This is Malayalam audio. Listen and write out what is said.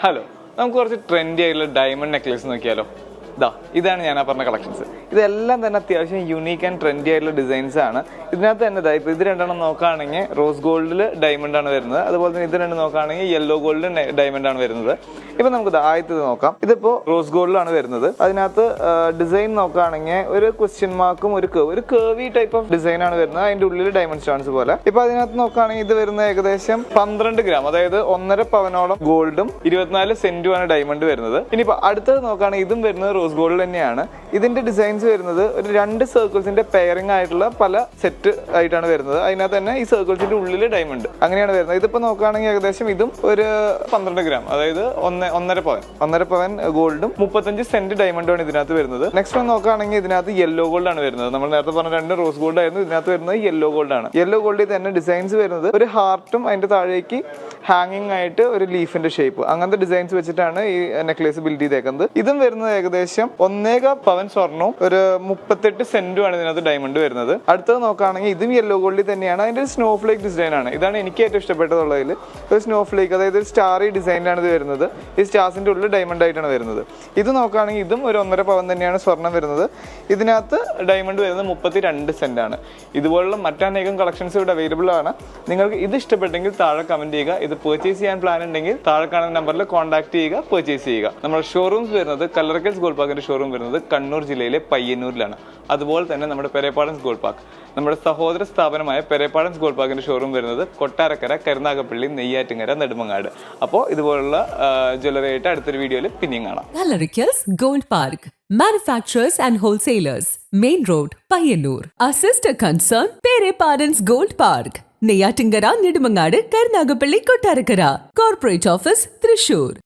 ഹലോ നമുക്ക് കുറച്ച് ട്രെൻഡി ആയിട്ടുള്ള ഡയമണ്ട് നെക്ലേസ് നോക്കിയാലോ? ഇതാ ഇതാണ് ഞാൻ ആ പറഞ്ഞ കളക്ഷൻസ് ഇതെല്ലാം തന്നെ അത്യാവശ്യം യുണീക്ക് ആൻഡ് ട്രെൻഡി ആയിട്ടുള്ള ഡിസൈൻസ് ആണ്. ഇതിനകത്ത് തന്നെ ഇതാ ഇപ്പോൾ ഇത് രണ്ടെണ്ണം നോക്കുകയാണെങ്കിൽ റോസ് ഗോൾഡിൽ ഡയമണ്ട് ആണ് വരുന്നത്. അതുപോലെ തന്നെ ഇത് രണ്ട് നോക്കുകയാണെങ്കിൽ യെല്ലോ ഗോൾഡ് ഡയമണ്ട് ആണ് വരുന്നത്. ഇപ്പം നമുക്ക് ദാ ആദ്യത്തേത് നോക്കാം. ഇതിപ്പോൾ റോസ് ഗോൾഡിലാണ് വരുന്നത്. അതിനകത്ത് ഡിസൈൻ നോക്കുകയാണെങ്കിൽ ഒരു ക്വസ്റ്റ്യൻ മാർക്കും ഒരു കേവ് ഒരു കേവി ടൈപ്പ് ഓഫ് ഡിസൈൻ ആണ് വരുന്നത്. അതിന്റെ ഉള്ളിൽ ഡയമണ്ട് സ്റ്റോൺസ് പോലെ. ഇപ്പൊ അതിനകത്ത് നോക്കുകയാണെങ്കിൽ ഇത് വരുന്നത് ഏകദേശം പന്ത്രണ്ട് ഗ്രാം അതായത് ഒന്നര പവനോളം ഗോൾഡും ഇരുപത്തിനാല് സെന്റുമാണ് ഡയമണ്ട് വരുന്നത്. ഇനിയിപ്പോൾ അടുത്തത് നോക്കുകയാണെങ്കിൽ ഇതും വരുന്നത് റോസ് ഗോൾഡ് തന്നെയാണ്. ഇതിന്റെ ഡിസൈൻസ് വരുന്നത് ഒരു രണ്ട് സർക്കിൾസിന്റെ പെയറിംഗ് ആയിട്ടുള്ള പല സെറ്റ് ആയിട്ടാണ് വരുന്നത്. അതിനകത്ത് തന്നെ ഈ സർക്കിൾസിന്റെ ഉള്ളിൽ ഡയമണ്ട് അങ്ങനെയാണ് വരുന്നത്. ഇതിപ്പോ നോക്കുകയാണെങ്കിൽ ഏകദേശം ഇതും ഒരു പന്ത്രണ്ട് ഗ്രാം അതായത് ഒന്ന് ഒന്നര പവൻ. ഒന്നര പവൻ ഗോൾഡും മുപ്പത്തഞ്ച് സെന്റ് ഡയമണ്ടും ആണ് ഇതിനകത്ത് വരുന്നത്. നെക്സ്റ്റ് വൺ നോക്കുകയാണെങ്കിൽ ഇതിനകത്ത് യെല്ലോ ഗോൾഡ് ആണ് വരുന്നത്. നമ്മൾ നേരത്തെ പറഞ്ഞ രണ്ട് റോസ് ഗോൾഡ് ആയിരുന്നു. ഇതിനകത്ത് വരുന്നത് യെല്ലോ ഗോൾഡ് ആണ്. യെല്ലോ ഗോൾഡിൽ തന്നെ ഡിസൈൻസ് വരുന്നത് ഒരു ഹാർട്ടും അതിന്റെ താഴേക്ക് ഹാങ്ങിങ് ആയിട്ട് ഒരു ലീഫിന്റെ ഷേപ്പ് അങ്ങനത്തെ ഡിസൈൻസ് വെച്ചിട്ടാണ് ഈ നെക്ലേസ് ബിൽഡ് ചെയ്തേക്കുന്നത്. ഇതും വരുന്നത് ഏകദേശം ഒന്നേക പവൻ സ്വർണവും ഒരു മുപ്പത്തെട്ട് സെന്റും ആണ് ഇതിനകത്ത് ഡയമണ്ട് വരുന്നത്. അടുത്തത് നോക്കുകയാണെങ്കിൽ ഇതും യെല്ലോ ഗോൾഡിൽ തന്നെയാണ്. അതിന്റെ ഒരു സ്നോ ഫ്ലേക്ക് ഡിസൈൻ ആണ്. ഇതാണ് എനിക്ക് ഏറ്റവും ഇഷ്ടപ്പെട്ടതുള്ളതിൽ ഒരു സ്നോ ഫ്ലേക്ക് അതായത് ഒരു സ്റ്റാറി ഡിസൈനിലാണ് ഇത് വരുന്നത്. ഈ സ്റ്റാർസിന്റെ ഉള്ളിൽ ഡയമണ്ട് ആയിട്ടാണ് വരുന്നത്. ഇത് നോക്കുകയാണെങ്കിൽ ഇതും ഒരു ഒന്നര പവൻ തന്നെയാണ് സ്വർണം വരുന്നത്. ഇതിനകത്ത് ഡയമണ്ട് വരുന്നത് മുപ്പത്തി രണ്ട് സെന്റ് ആണ്. ഇതുപോലുള്ള മറ്റനേകം കളക്ഷൻസ് ഇവിടെ അവൈലബിൾ ആണ്. നിങ്ങൾക്ക് ഇത് ഇഷ്ടപ്പെട്ടെങ്കിൽ താഴെ കമന്റ് ചെയ്യുക. ഇത് പർച്ചേസ് ചെയ്യാൻ പ്ലാൻ ഉണ്ടെങ്കിൽ താഴെ കാണുന്ന നമ്പറിൽ കോൺടാക്ട് ചെയ്യുക പർച്ചേസ് ചെയ്യുക. നമ്മുടെ ഷോറൂംസ് വരുന്നത് കല്ലറക്കൽസ് ഗോൾഡ് പാർക്കിന്റെ ഷോറൂം വരുന്നത് കണ്ണൂർ ജില്ലയിലെ പയ്യന്നൂരിലാണ് അതുപോലെ തന്നെ നമ്മുടെ പെരേപ്പാടൻസ് ഗോൾഡ് പാർക്ക് നമ്മുടെ സഹോദര സ്ഥാപനമായ പെരേപ്പാടൻസ് ഗോൾഡ് പാർക്കിന്റെ ഷോറൂം വരുന്നത് കൊട്ടാരക്കര കരുനാഗപ്പള്ളി നെയ്യാറ്റിങ്ങര നെടുമങ്ങാട് അപ്പോൾ ഇതുപോലുള്ള ജ്വല്ലറി ആയിട്ട് അടുത്തൊരു വീഡിയോയിൽ പിന്നെയും കാണാം Gold Park. Manufacturers and wholesalers. Main Road, Payanur. Our sister concern, Pere Parents Gold Park. Neyyattinkara Nedumangad Karunagappally Kottarakkara corporate office Thrissur